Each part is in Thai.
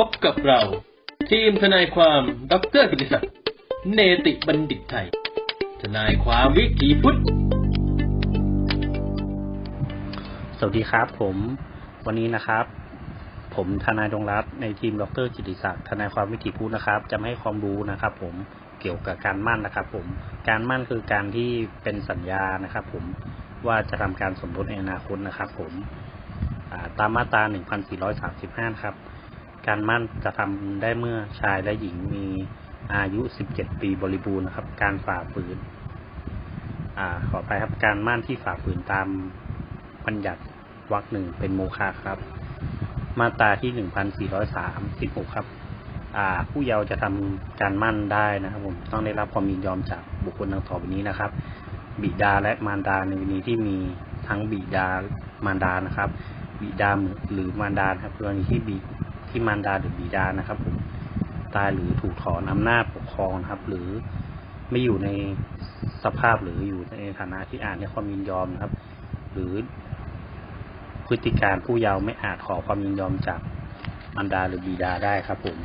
พบกับเรา ทีมทนายความดรกิติศักดิ์เนติบัณฑิตไทย ทนายความวิถีพุทธ สวัสดีครับผมวันนี้นะครับ ผมทนายดงรัตน์ในทีมดรจิติศักดิ์ทนายความวิถีพุทธนะครับ จะมาให้ความรู้นะครับ ผมเกี่ยวกับการมั่นนะครับ ผมการมั่นคือการที่เป็นสัญญานะครับ ผมว่าจะทำการสมรสในอนาคตนะครับ ผมตามมาตรา 1435 ครับ การมั่นจะทำได้เมื่อชายและหญิงมีอายุ 17 ปีบริบูรณ์นะครับ การฝ่าฝืน อ่า ขอไปครับ การมั่นที่ฝ่าฝืนตามบัญญัติวรรคหนึ่งเป็นโมฆะครับ มาตราที่หนึ่งพันสี่ร้อยสามสิบหกครับ อ่า ผู้เยาว์จะทำการมั่นได้นะครับ ผม ต้องได้รับความยินยอมจากบุคคลดังต่อไปนี้นะครับ บิดาและมารดาในกรณีที่มีทั้งบิดามารดานะครับ บิดาหรือมารดาครับกรณีที่บิ ที่มารดาหรือบิดานะครับผมตายหรือถูกถอนอำนาจปกครองนะครับ หรือไม่อยู่ในสภาพหรืออยู่ในฐานะที่อานในความยินยอมนะครับ หรือพฤติการผู้เยาว์ไม่อาจขอความยินยอมจากมารดาหรือบิดาได้ครับผม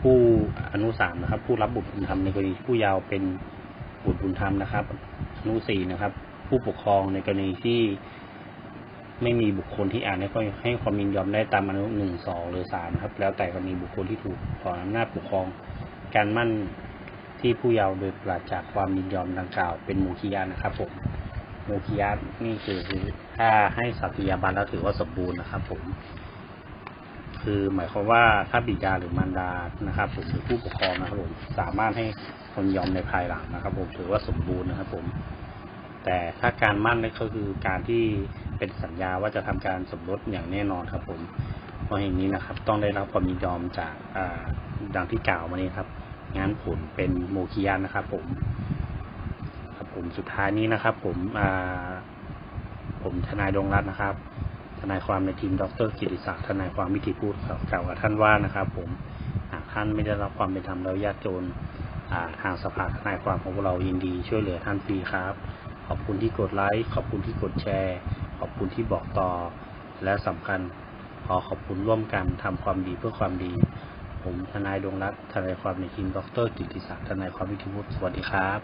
ผู้อนุสามนะครับ ผู้รับบุตรบุญธรรมในกรณีผู้เยาว์เป็นบุตรบุญธรรมนะครับ อนุสี่นะครับ ผู้ปกครองในกรณีที่ ไม่มีบุคคลที่อ่านให้ให้ความยินยอมได้ตามอนุหนึ่งสองหรือสามครับ แล้วแต่กรณีบุคคลที่ถูกถออำนาจปกครอง การมั่นที่ผู้เยาว์โดยปราศจากความยินยอมดังกล่าว เป็นโมคียะนะครับผมโมคียะนี่คือถ้าให้สัตยาบันแล้วถือว่าสมบูรณ์นะครับ ผม คือหมายความว่าถ้าบิดาหรือมารดานะครับ ผมหรือผู้ปกครองนะครับผมสามารถให้คนยอมในภายหลังนะครับ ผมถือว่าสมบูรณ์นะครับ ผม แต่ถ้าการมั่นนี่ก็คือการที่เป็นสัญญาว่าจะทำการสมรสอย่างแน่นอนครับ ผมเพราะอย่างนี้นะครับ ต้องได้รับความยินยอมจากดังที่กล่าวมานี้ครับงั้นผลเป็นโมคียะนะครับ ผม ครับผมสุดท้ายนี้นะครับ ผมผมทนายดวงรัตน์นะครับ ทนายความในทีมดรกิติศักดิ์ทนายความวิถีพูดกล่าวกับท่านว่านะครับ ผมหากท่านไม่ได้รับความเป็นธรรมแล้วยากจนทางสภาทนายความของเรายินดี ช่วยเหลือท่านฟรีครับ ขอบคุณที่กดไลค์ขอบคุณที่กดแชร์ ขอบคุณที่บอกต่อ และสำคัญขอขอบคุณร่วมกันทำความดีเพื่อความดี ผมทนายดวงรัตน์ทนายความในทีมดรกิติศักดิ์ทนายความวิถีพูดสวัสดีครับ